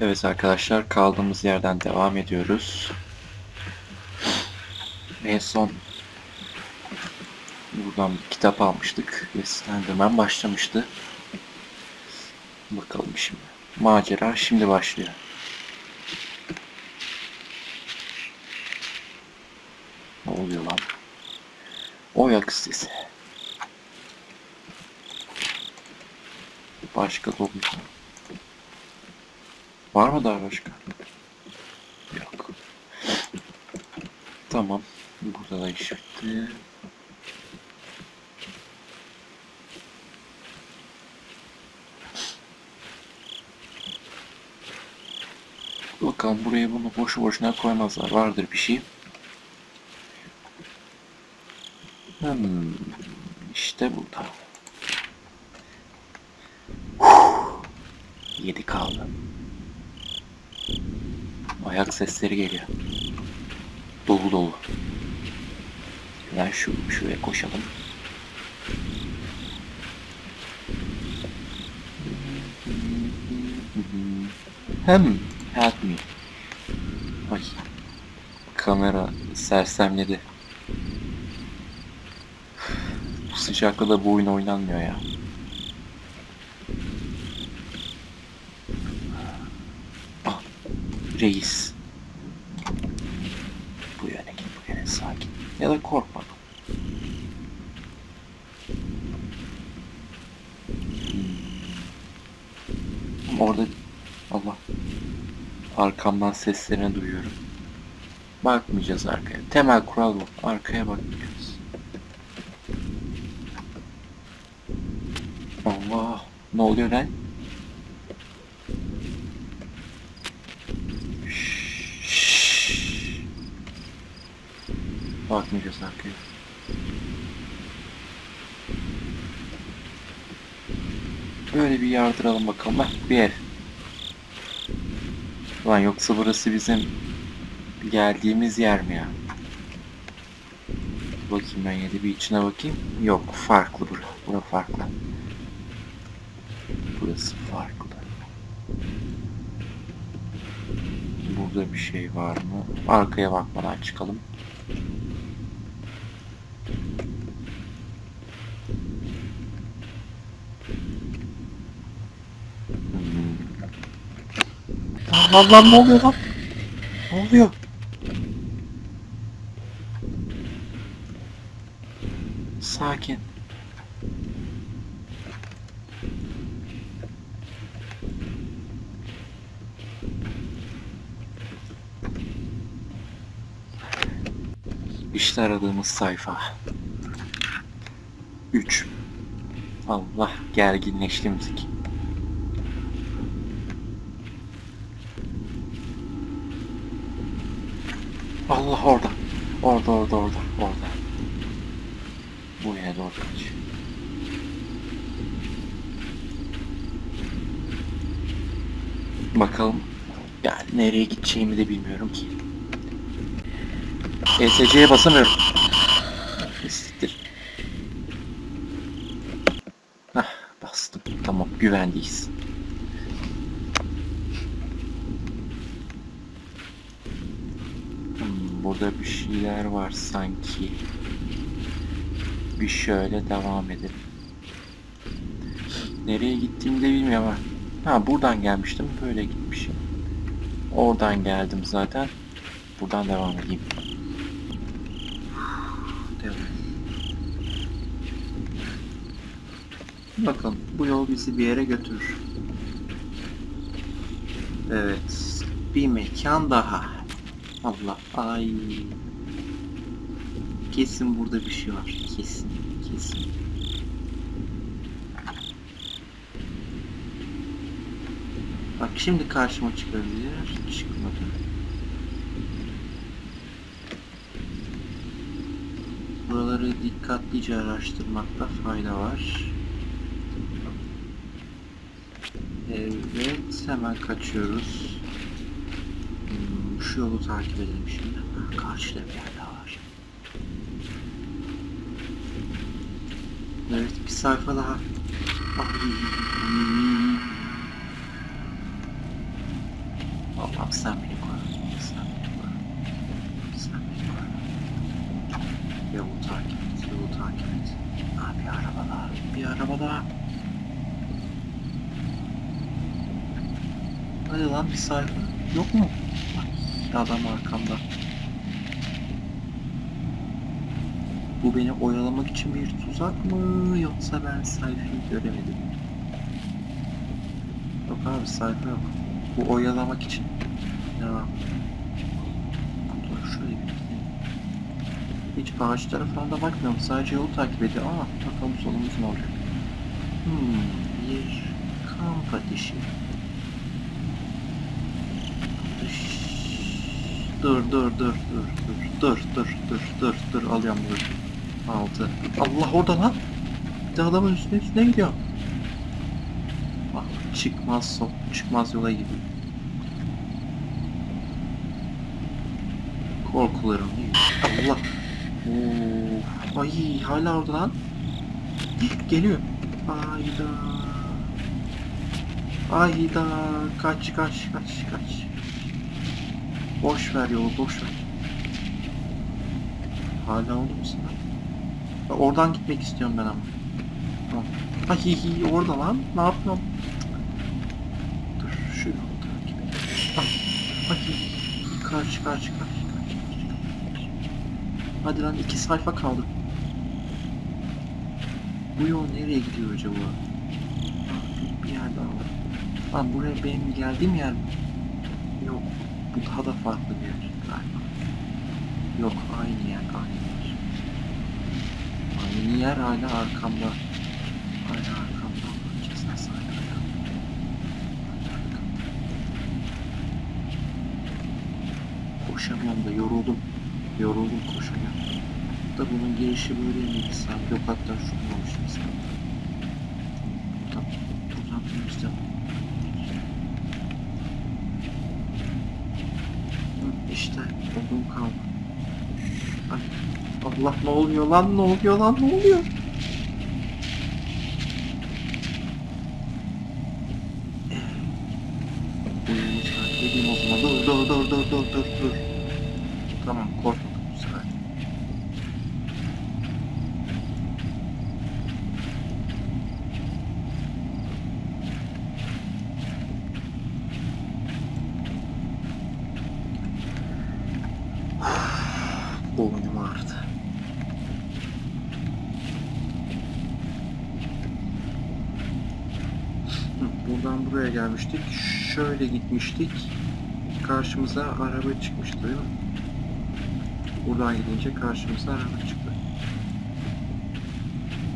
Evet arkadaşlar kaldığımız yerden devam ediyoruz. En son buradan bir kitap almıştık ve Slenderman başlamıştı. Bakalım şimdi. Macera şimdi başlıyor. Ne oluyor lan? Oyak sitesi. Başka zombi. Var mı daha başka? Yok. Tamam. Burada da işaretli. Bakalım buraya bunu boşu boşuna koymazlar. Vardır bir şey. Hmm, işte burada. Yedi kaldı. Ayak sesleri geliyor. Dolu dolu. Ben şu şuraya koşalım. Hem help me. Ay. Kamera sersemledi. Bu sıcakta da bu oyun oynanmıyor ya. Ah, reis. Bu yöne git, bu yöne sakin. Ya da korkma. Hmm. Orada Allah arkamdan seslerini duyuyorum. Bakmayacağız arkaya. Temel kural bu. Arkaya bakmayacağız. Allah. Ne oluyor lan? Şşş. Bakmayacağız arkaya. Böyle bir yardıralım bakalım. Heh, bir ev. Lan yoksa burası bizim geldiğimiz yer mi ya? Bakayım ben yedi bir içine bakayım. Yok farklı bura. Bura farklı. Burası farklı. Burada bir şey var mı? Arkaya bakmadan çıkalım. Hmm. Lan lan ne oluyor lan? Ne oluyor? Sakin. İşte aradığımız sayfa. 3. Allah gerginleşti müzik. Allah orada. Orada orada orada orada. Buraya doğru kaç. Bakalım. Yani nereye gideceğimi de bilmiyorum ki. ESC'ye basamıyorum. Siktir. Hah bastım. Tamam güvendeyiz. Hmm, burada bir şeyler var sanki. Bir şöyle devam edelim. Nereye gittiğimi de bilmiyorum ama. Ha buradan gelmiştim. Böyle gitmişim. Oradan geldim zaten. Buradan devam edeyim. Devam. Bakalım bu yol bizi bir yere götürür. Evet. Bir mekan daha. Allah ay. Kesin burada bir şey var. Kesin. Kesin. Bak şimdi karşıma çıkabilir. Çıkmadı. Buraları dikkatlice araştırmakta fayda var. Evet, hemen kaçıyoruz. Şu yolu takip edelim şimdi. Karşıda bir yer daha var. Evet, bir sayfa daha. Ay. Allah'ım sen beni koru. Sen beni koru. Sen beni koru. Yavu takip et. Yavu takip et. Ha, bir araba daha. Bir araba daha. Hadi lan bir sayfa. Yok mu? Adam arkamda. Bu beni oyalamak için bir tuzak mı yoksa ben sayfayı göremedim. Yok abi sayfa yok. Bu oyalamak için. Devam. Dur şöyle. Hiç ağaçlara falan da bakmıyorum. Sadece yolu takip ediyorum ama bakalım sonumuz ne olacak. Hmm, bir kamp ateşi. Dur dur dur dur dur dur dur dur dur dur alıyorum dur. Altı. Allah orada lan. Bir adamın üstüne üstüne gidiyor. Bak çıkmaz sok çıkmaz yola gidiyor. Korkularım. Allah. Oo. Ay hala orada lan. Geliyor. Ayda. Ayda. Kaç kaç kaç kaç. Boş ver yolu boş ver. Hala oldu musun Oradan gitmek istiyorum ben ama. Tamam. Ay hi, hi, orada lan. Ne yapıyorum? Dur şu yolu takip et. Ay hi, hi, karşı karşı karşı. Hadi lan iki sayfa kaldı. Bu yol nereye gidiyor acaba? Bir yer daha var. Lan buraya benim geldiğim yer mi? Daha da farklı bir yer galiba. Yok aynı yer aynı yer. Aynı yer hala arkamda. Hala arkamda. Allah cezası hala arkamda. Koşamıyorum da yoruldum. Yoruldum koşamıyorum. Da bunun gelişi böyle miydi sanki? Yok hatta şunu olmuştu sanki. Tamam. Buradan temizle. Hı, İşte odun kaldı. Allah ne oluyor lan ne oluyor lan ne oluyor? Dur dur dur dur dur dur dur. Tamam korkmadım bu sefer. Boynum ağrıdı. Hı, Buradan buraya gelmiştik. Şöyle gitmiştik. Karşımıza araba çıkmıştı değil mi? Buradan gidince karşımıza araba çıktı.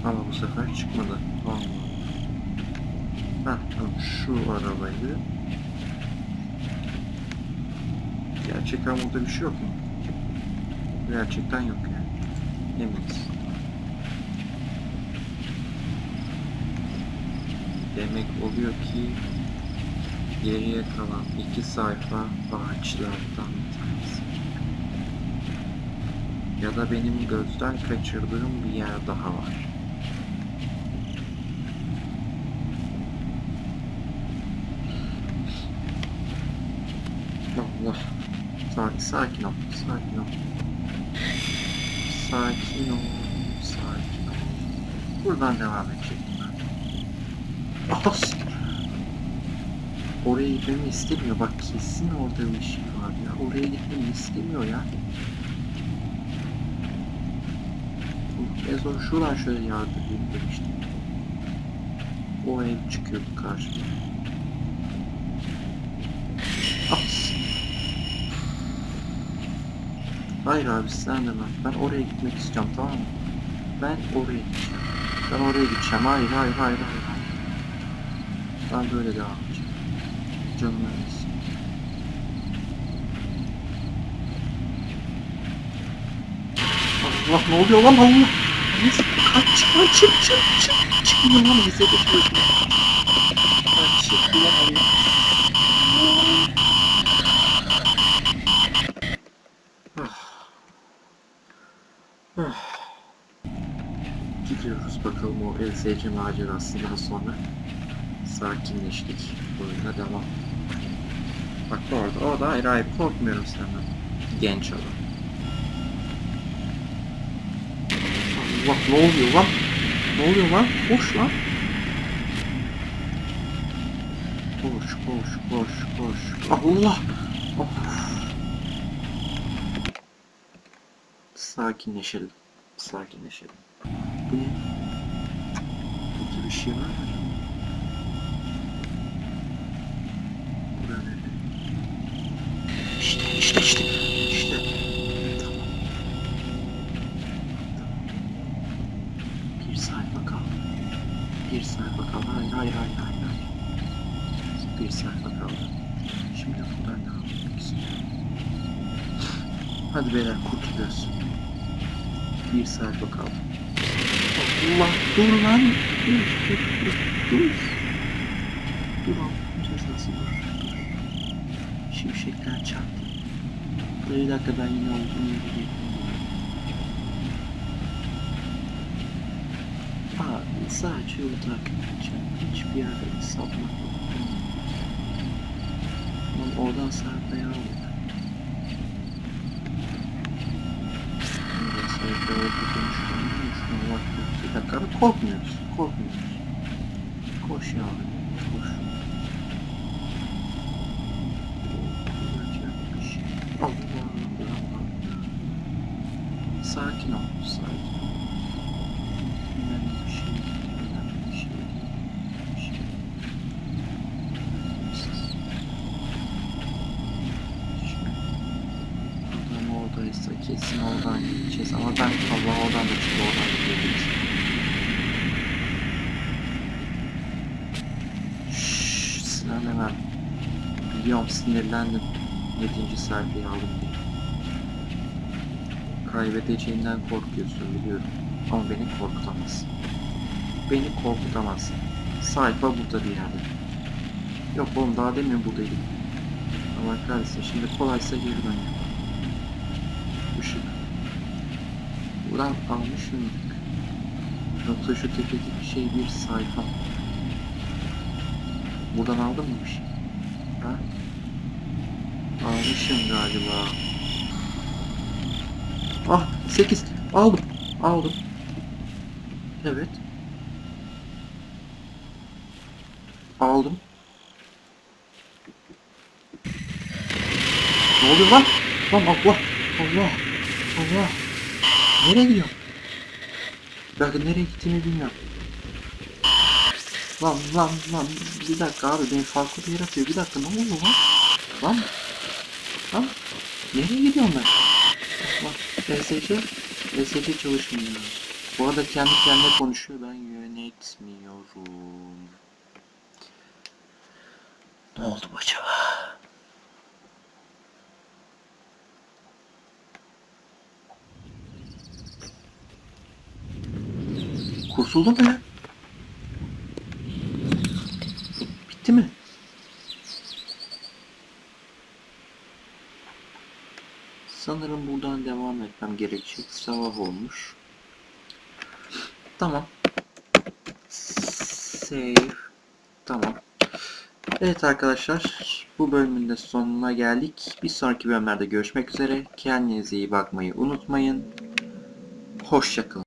Ama bu sefer çıkmadı. Allah. Ha, tamam şu arabaydı. Gerçekten burada bir şey yok mu? Gerçekten yok yani. Eminiz. Demek oluyor ki geriye kalan iki sayfa ağaçlardan bir tanesi. Ya da benim gözden kaçırdığım bir yer daha var. Allah. Sakin, sakin ol, sakin ol. Sakin ol, sakin ol. Buradan devam edecektim ben. Oraya gitmemi istemiyor. Bak kesin orada bir şey var ya. Oraya gitmemi istemiyor ya. En son şuradan şöyle yardım demiştim. O ev çıkıyordu karşıma. As! Hayır abi sen de ben. Ben oraya gitmek istiyorum tamam mı? Ben oraya gideceğim. Ben oraya gideceğim. Hayır hayır hayır hayır. Ben böyle devam edeceğim. Canım öylesi. Allah ne oluyor lan Allah? Neyse kaç çık çık çık çık lan bize çık. Kaç çık lan Allah. Gidiyoruz bakalım o LSC macerasından sonra sakinleştik. Oyuna devam. Bak orada. Orada hayır hayır korkmuyorum senden. Genç adam. Allah ne oluyor lan? Ne oluyor lan? Koş lan. Koş koş koş koş. Allah. Of. Sakinleşelim. Sakinleşelim. Bu ne? Burada bir şey var mı? Bura nere? İşte işte işte. Tamam. Bir sayfa kaldı. Bir sayfa kaldı. Hayır hayır hayır hayır. hayır. Bir sayfa kaldı. Şimdi buradan devam etmek istiyorum. Hadi beyler kurtuluyoruz. Bir sayfa kaldı. Allah dur lan. Dur dur dur dur. Dur Allah'ın cezası dur. Şimşekler çaktı. Bir dakika ben yine olduğum geliyorum. Abi sadece yolu takip edeceğim. Hiçbir yerde sapmak yok. Tamam oradan. Bir dakika abi korkmuyoruz. Korkmuyoruz. Koş ya abi. Koş. Olacak bir şey. Allah Allah. Sakin ol. Sakin ol. Önemli bir şey değil. Önemli bir şey değil. Bir şey değil. Siz- Şimdi Oradaysa kesin oradan gideceğiz ama ben Allah oradan da çıktı oradan da gidebiliriz. Şşş sinirlemem. Biliyorum sinirlendim. 7. sayfayı aldım diye. Kaybedeceğinden korkuyorsun biliyorum. Ama beni korkutamazsın. Beni korkutamazsın. Sayfa burada bir yerde. Yok oğlum daha demin buradaydım. Allah kahretsin şimdi kolaysa geri dönüyor. Işık. Buradan almış mıydık? Yoksa şu tepedeki şey bir sayfa. Buradan aldın mı bir şey? Ha? Almışım galiba. Ah 8 aldım aldım. Evet. Aldım. Ne oluyor lan? Lan Allah Allah Allah. Nereye gidiyorum? Dakika nereye gittiğimi bilmiyorum. Lan lan lan bir dakika abi beni farklı bir yere atıyor. Bir dakika ne oluyor lan? Lan lan nereye gidiyorum ben? Bak ESC ESC çalışmıyor. Bu arada kendi kendine konuşuyor ben yönetmiyorum. Ne oldu bu acaba? Kurtuldu mu ya? Bitti mi? Sanırım buradan devam etmem gerekecek. Sabah olmuş. Tamam. Save. Tamam. Evet arkadaşlar. Bu bölümün de sonuna geldik. Bir sonraki bölümlerde görüşmek üzere. Kendinize iyi bakmayı unutmayın. Hoşçakalın.